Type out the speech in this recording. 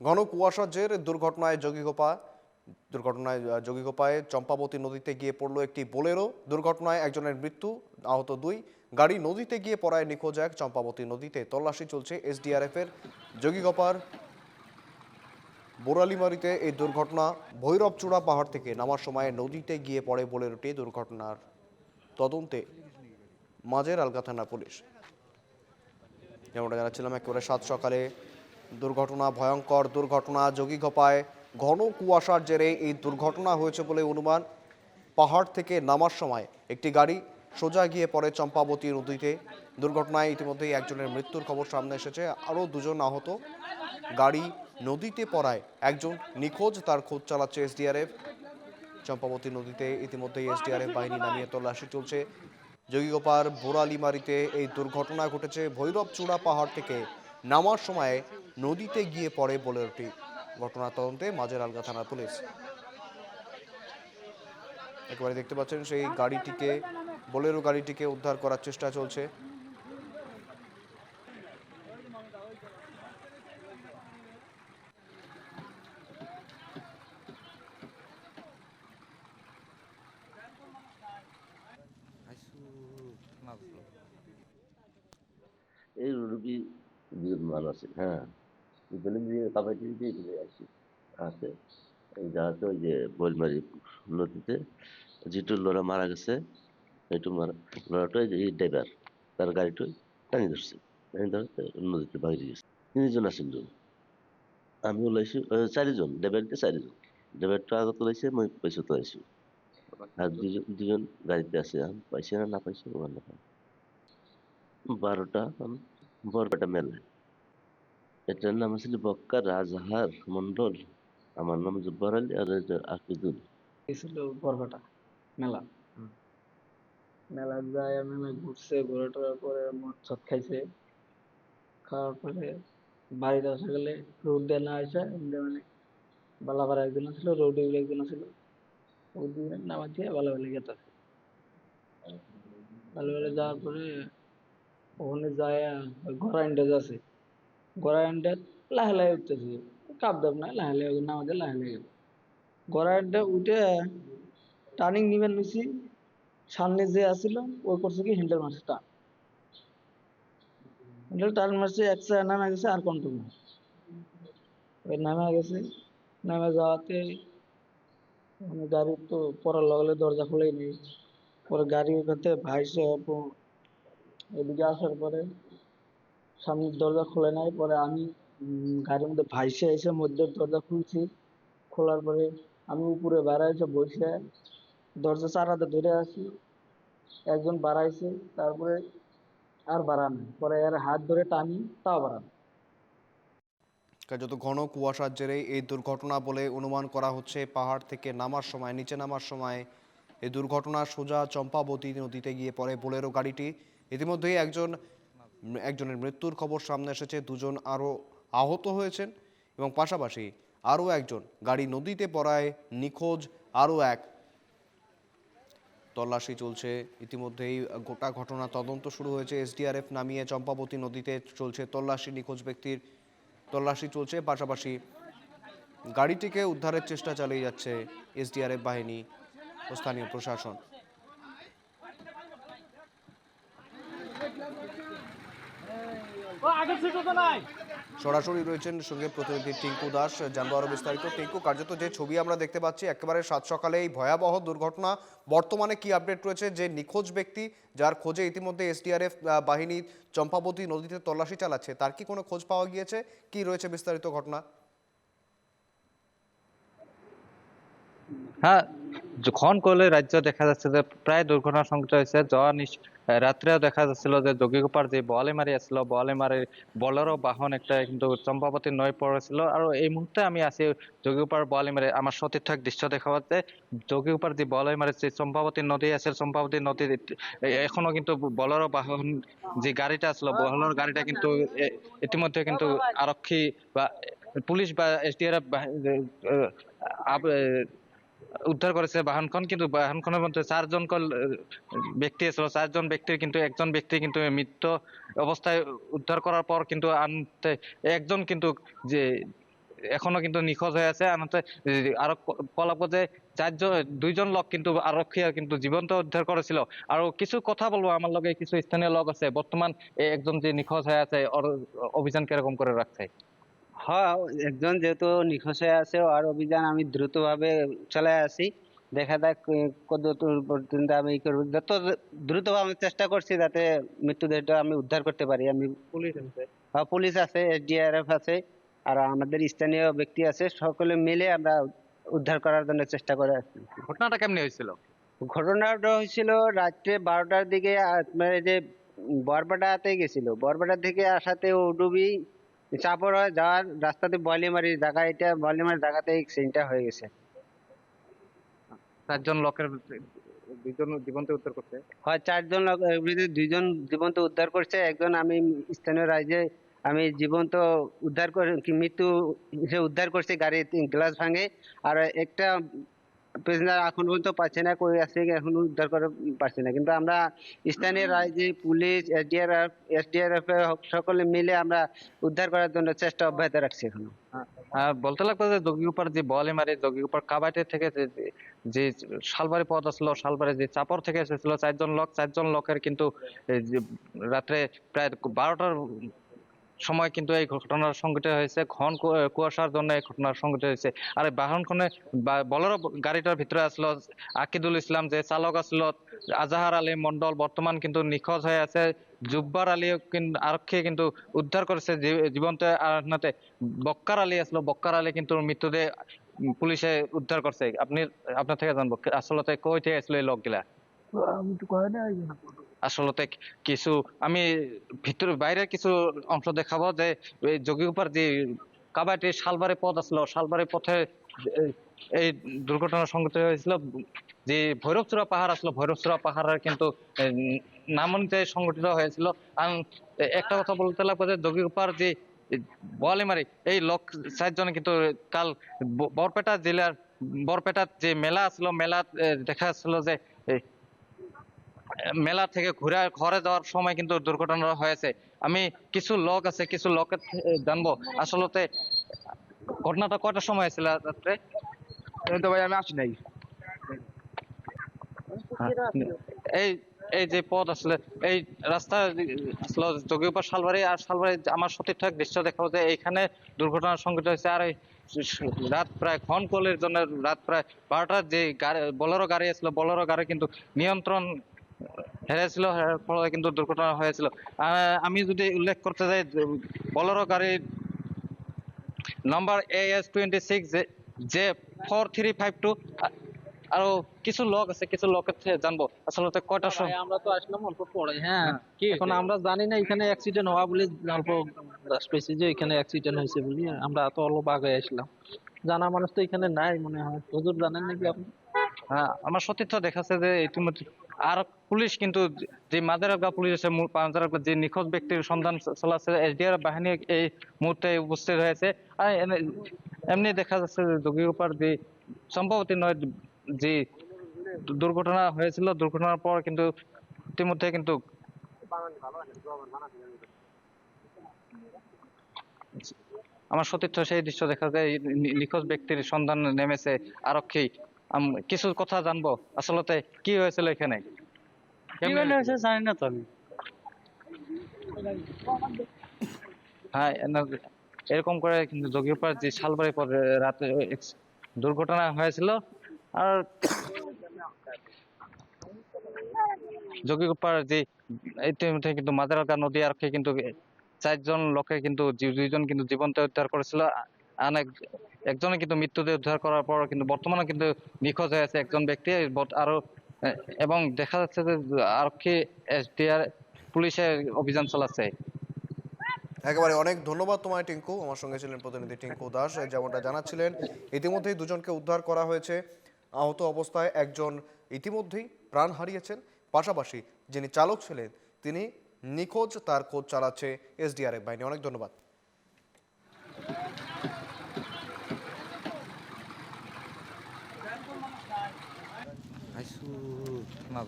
ঘন কুয়াশার জের দুর্ঘটনায় যোগীগোপা দুর্ঘটনায় যোগীগোপায় চম্পাবতী নদীতে গিয়ে পড়ল একটি বোলেরো। দুর্ঘটনায় একজনের মৃত্যু, আহত দুই। গাড়ি নদীতে গিয়ে পড়ায় নিখোঁজ এক। চম্পাবতী নদীতে তল্লাশি চলছে এসডিআরএফ এর যোগীগোপার বোরালিমারিতে এই দুর্ঘটনা। ভৈরবচূড়া পাহাড় থেকে নামার সময় নদীতে গিয়ে পড়ে বোলেরোটি দুর্ঘটনার তদন্তে মাঝের আলগা থানা পুলিশ। যেমনটা জানাচ্ছিলাম, একেবারে সাত সকালে দুর্ঘটনা ভয়ঙ্কর দুর্ঘটনা যোগীঘপায় ঘন কুয়াশার জেরে এই দুর্ঘটনা হয়েছে বলে অনুমান। পাহাড় থেকে নামার সময় একটি গাড়ি সোজা গিয়ে পড়ে চম্পাবতী নদীতে। দুর্ঘটনায় ইতিমধ্যেই একজনের মৃত্যুর খবর সামনে এসেছে। আরও দুজন আহত। গাড়ি নদীতে পড়ায় একজন নিখোঁজ, তার খোঁজ চালাচ্ছে এসডিআরএফ। চম্পাবতী নদীতে ইতিমধ্যেই এসডিআরএফ বাহিনী নামিয়ে তল্লাশি চলছে। যোগীগোপার বোরালিমারিতে এই দুর্ঘটনা ঘটেছে। ভৈরব চূড়া পাহাড় থেকে নামার সময় নদীতে গিয়ে পড়ে বোলেরোটি ঘটনা তদন্তে মাঝের আলগা থানা পুলিশ। একেবারে দেখতে পাচ্ছেন সেই গাড়িটিকে, বোলেরো গাড়িটিকে উদ্ধার করার চেষ্টা চলছে। এই রুগী দুজন মানুষ আছে হ্যাঁ। দিয়ে কাবাডি দিয়ে চলে আসি। আছে জায়গাতে ওই যে বইলমারি নদীতে যেটু লোরা মারা গেছে। এইটু মারা, লোরাটা এই ড্রাইভার তার গাড়িটাই টানি ধরছে, টানি ধরতে নদীতে বাইরে গেছে। তিনজন আসিল আমি ওলাইছি চারিজন ড্রাইভারকে চারিজন। ড্রাইভারটা আগত ওলাইছে মই পয়সা তো আইছি আর দুজন দুজন গাড়িতে আছে পাইছি না না পাইছি ওখানে বারোটা বরপেটা মেলায়। এটার নাম আসলে বক্কা রাজহার মন্ডল আমার নাম জব্বার আলী আর এটা আকিদুল। গেছিল বরকাটা মেলা। মেলা যায় মেলা ঘুরছে ঘুরে টুরে পরে মদ সদ খাইছে। খাওয়ার পরে বাড়িতে আসা গেলে রোড দিয়ে না আসে এমনি মানে বালাপাড়া একজন ছিল রোডে একজন ছিল ওই দুজনে নামা দিয়ে বালাবালি গেছে। বালাবালি যাওয়ার পরে ওখানে যায় ঘোড়া ইন্ডাজ আছে। ঘোড়া লাহে লাহে উঠতেছে। কাপ দাপ না লাহে লাহে নামা দিয়ে লাহে লাহে গড়াইটা উঠে টার্নিং নিবেন নিছি। সামনে যে আসছিল ওই করছে কি হ্যান্ডেল মারছে টান হ্যান্ডেল টান মারছে, এক সাইড নামে গেছে, আর কন্ট্রোল না ওই নামে গেছে, নামে যাওয়াতে মানে গাড়ি তো পড়ার লগে দরজা খুলেই নেই। পরে গাড়ি ওখানে ভাইসে প- এদিকে আসার পরে সামনের দরজা খুলে নাই, পরে আমি গাড়ির মধ্যে ভাইসে এসে মধ্যের দরজা খুলছি। খোলার পরে আমি উপরে বাড়াইছে বসে দরজা চারাতে ধরে আছি। একজন বাড়াইছে, তারপরে আর বাড়ানো পরে এর হাত ধরে টানি, তাও বাড়ানো যত ঘন কুয়াশার জেরে এই দুর্ঘটনা বলে অনুমান করা হচ্ছে, পাহাড় থেকে নামার সময়, নিচে নামার সময় এই দুর্ঘটনা সোজা চম্পাবতী নদীতে গিয়ে পড়ে বোলেরো গাড়িটি। ইতিমধ্যেই একজন একজনের মৃত্যুর খবর সামনে এসেছে, দুজন আরও আহত হয়েছেন এবং পাশাপাশি আরও একজন গাড়ি নদীতে পড়ায় নিখোঁজ, আরও এক তল্লাশি চলছে। ইতিমধ্যেই গোটা ঘটনা তদন্ত শুরু হয়েছে। এসডিআরএফ নামিয়ে চম্পাবতী নদীতে চলছে তল্লাশি, নিখোঁজ ব্যক্তির তল্লাশি চলছে। পাশাপাশি গাড়িটিকে উদ্ধারের চেষ্টা চালিয়ে যাচ্ছে এসডিআরএফ বাহিনী ও স্থানীয় প্রশাসন। সরাসরি রয়েছেন সঙ্গে প্রতিনিধি টিঙ্কু দাস, জানব আরও বিস্তারিত। টিঙ্কু, কার্যত যে ছবি আমরা দেখতে পাচ্ছি, একেবারে সাত সকালে এই ভয়াবহ দুর্ঘটনা। বর্তমানে কি আপডেট রয়েছে? যে নিখোঁজ ব্যক্তি যার খোঁজে ইতিমধ্যে এসডিআরএফ বাহিনী চম্পাবতী নদীতে তল্লাশি চালাচ্ছে, তার কি কোনো খোঁজ পাওয়া গিয়েছে? কি রয়েছে বিস্তারিত ঘটনা? হ্যাঁ যখন করলে রাজ্য দেখা যাচ্ছে যে প্রায় দুর্ঘটনা সংঘটিত হয়েছে নিশ- রাত্রেও দেখা যাচ্ছিল যে যোগীগোপার যে বলে মারি আসছিল বলে মারি বলেরও বাহন একটা কিন্তু চম্পাবতী নয় পড়েছিল। আর এই মুহূর্তে আমি আছি যোগীগোপার বলে মারি। আমার সতীর্থক দৃশ্য দেখা পাচ্ছে যোগীগোপার যে বলে মারি যে চম্পাবতী নদী আছে চম্পাবতী নদীর এখনও কিন্তু বলেরও বাহন যে গাড়িটা আসলো বলেরো গাড়িটা কিন্তু ইতিমধ্যে কিন্তু আরক্ষী বা পুলিশ বা এসডিআরএফ উদ্ধার করেছে বাহনখন, কিন্তু বাহনখনের মধ্যে চারজন ব্যক্তি ছিল চারজন ব্যক্তির কিন্তু, একজন ব্যক্তি কিন্তু মৃত্যু অবস্থায় উদ্ধার করার পর কিন্তু আনতে একজন কিন্তু যে, এখনও কিন্তু নিখোঁজ হয়ে আছে। আনতে আরও বলা যে চারজন দুইজন লোক কিন্তু আরক্ষী কিন্তু জীবন্ত উদ্ধার করেছিল আর কিছু কথা বলব আমার লগে কিছু স্থানীয় লোক আছে। বর্তমান একজন যে নিখোঁজ হয়ে আছে অভিযান কীরকম করে রাখছে হ্যাঁ একজন যেহেতু নিখোঁজ হয়ে আছে আর অভিযান আমি দ্রুতভাবে চালাই আছি দেখা যাক কতদূর পর্যন্ত আমি ই করব। যত দ্রুতভাবে চেষ্টা করছি যাতে মৃত্যুদেহটা আমি উদ্ধার করতে পারি। আমি পুলিশ আছে? হ্যাঁ, পুলিশ আছে এসডিআরএফ আছে আর আমাদের স্থানীয় ব্যক্তি আছে সকলে মিলে আমরা উদ্ধার করার জন্য চেষ্টা করে আছি ঘটনাটা কেমনি হয়েছিল? ঘটনাটা হয়েছিল রাত্রে বারোটার দিকে আপনার এই যে বরপাটাতে গেছিল বরপাটা থেকে আসাতে উডুবি চাপড় হয়ে যাওয়ার রাস্তাতে বলিমারি জায়গা এটা বলিমারি জায়গাতে এক্সিডেন্টটা হয়ে গেছে। চারজন লোকের দুইজন জীবন্ত উদ্ধার করছে? হয় চারজন লোক দুইজন জীবন্ত উদ্ধার করছে একজন আমি স্থানীয় রাজ্যে আমি জীবন্ত উদ্ধার করে মৃত্যু উদ্ধার করছি গাড়ির গ্লাস ভাঙে আর একটা প্যাসেঞ্জার এখন পর্যন্ত পাচ্ছে না কই আছে এখন উদ্ধার করে পারছে না। কিন্তু আমরা স্থানীয় রাজ্যে পুলিশ এসডিআরএফ এসডিআরএফ সকলে মিলে আমরা উদ্ধার করার জন্য চেষ্টা অব্যাহত রাখছি এখনও। বলতে লাগতো যে জগিউপার যে বলে মারে জগিউপার কাবাইটে থেকে যে- শালবাড়ি পথ আসলো শালবাড়ি যে চাপর থেকে এসেছিল চারজন লোক চারজন লোকের কিন্তু এই যে রাত্রে প্রায় বারোটার সময় কিন্তু এই ঘটনার সংঘটিত হয়েছে। ঘন কুয়াশার জন্য এই ঘটনার সংঘটিত হয়েছে। আর বাহনখনে বলেরো গাড়িটার ভিতরে আসলো আকিদুল ইসলাম, যে চালক আসলো, আজাহার আলী মন্ডল বর্তমান কিন্তু নিখোঁজ হয়ে আছে। জুব্বার আলী কিন্তু আরক্ষী কিন্তু উদ্ধার করেছে জীবন্ত আহনাতে। বক্কার আলী আসলো, বক্কার আলী কিন্তু মৃত্যুদেহ পুলিশে উদ্ধার করছে। আপনি, আপনার থেকে জানব, আসলে কই থেকে আসলো এই লোকগুলা? আমি তো কয় না আসলে কিছু, আমি ভিতরে বাইরের কিছু অংশ দেখাবো যে, এই যোগীউপার যে কাবাটি শালবাড়ি পথ আসলো শালবাড়ি পথে এই- দুর্ঘটনা সংঘটিত হয়েছিল, যে ভৈরবচূড়া পাহাড় আসলো ভৈরবচূড়া পাহাড়ের কিন্তু নাম অনুযায়ী সংঘটিত হয়েছিল। একটা কথা বলতে লাগবে যে যোগীউপার যে বোয়ালিমারি, এই লোক চারজন কিন্তু কাল বরপেটা জেলার, বরপেটার যে মেলা আসলো, মেলা দেখা যাচ্ছিল যে মেলা থেকে ঘুরে ঘরে যাওয়ার সময় কিন্তু দুর্ঘটনা হয়েছে। আমি কিছু লোক আছে কিছু লোকের থে- জানব। আসলতে ঘটনাটা কয়টার সময় হয়েছিল রাত্রে? তো ভাই আমি আসি নাই। এই এই যে পথ আসলে এই রাস্তা আসলে যোগীপার শালবাড়ি আর শালবাড়ি আমার সতীর্থক দৃশ্য দেখাবো যে এইখানে দুর্ঘটনা সংঘটিত হয়েছে। আর রাত প্রায় ঘন কলের জন্য রাত প্রায় বারোটার যে গাড়ি বলেরো গাড়ি আসলো বলেরো গাড়ি কিন্তু নিয়ন্ত্রণ হেরেছিল হেরার ফলে কিন্তু দুর্ঘটনা হয়েছিল আমি যদি উল্লেখ করতে যাই বলেরো গাড়ির number A S twenty six J four three five two আরও কিছু লোক আছে কিছু লোকের জানব। আসলে কয়টা সময় আমরা তো আসলাম অল্প পরে হ্যাঁ কি এখন আমরা জানি না এখানে অ্যাক্সিডেন্ট হওয়া বলে অল্প রাস পেয়েছি যে এখানে অ্যাক্সিডেন্ট হয়েছে বলি। আমরা তো অল্প আগে আসলাম। জানা মানুষ তো এখানে নাই মনে হয়। হুজুর জানেন নাকি আপনি? হ্যাঁ আমার সতীর্থ দেখাচ্ছে যে ইতিমধ্যে আর পুলিশ কিন্তু যে মাদারগা পুলিশ আছে পাঞ্জারগা যে নিখোঁজ ব্যক্তির সন্ধান চলাচ্ছে এসডিআর বাহিনী এই মুহূর্তে উপস্থিত হয়েছে। আর এমনি দেখা যাচ্ছে যে যোগীউপার যে সম্ভবত নয়, যে দুর্ঘটনা হয়েছিল, দুর্ঘটনার পর কিন্তু ইতিমধ্যে কিন্তু আমার সতীর্থ সেই দৃশ্য দেখা যায় নিখোঁজ ব্যক্তির সন্ধান নেমেছে আরক্ষী কিছু কথা জানব। আসলে কি হয়েছিল এখানে? জানি না তো আমি। হ্যাঁ এরকম করে কিন্তু যে শালবাড়ি পথে রাতে দুর্ঘটনা হয়েছিল। আর যে ইতিমধ্যে কিন্তু মাদারগা নদী আরক্ষী কিন্তু চারজন লোকে কিন্তু দুইজন কিন্তু জীবন্ত উদ্ধার করেছিল। অনেক একজনে কিন্তু মৃত্যুদেহ উদ্ধার করার পর কিন্তু বর্তমানে কিন্তু নিখোঁজ হয়ে আছে একজন ব্যক্তি, বট- আরও এবং দেখা যাচ্ছে যে আরক্ষী এসডিআর পুলিশে অভিযান চালাচ্ছে। একেবারে অনেক ধন্যবাদ তোমায়, টিঙ্কু। আমার সঙ্গে ছিলেন প্রতিনিধি টিঙ্কু দাস যেমনটা জানাচ্ছিলেন। ইতিমধ্যেই দুজনকে উদ্ধার করা হয়েছে। আহত অবস্থায় একজন ইতিমধ্যেই প্রাণ হারিয়েছেন। পাশাপাশি যিনি চালক ছিলেন, তিনি নিখোঁজ, তার খোঁজ চালাচ্ছে এসডিআরএফ বাহিনী। অনেক ধন্যবাদ। আইসু না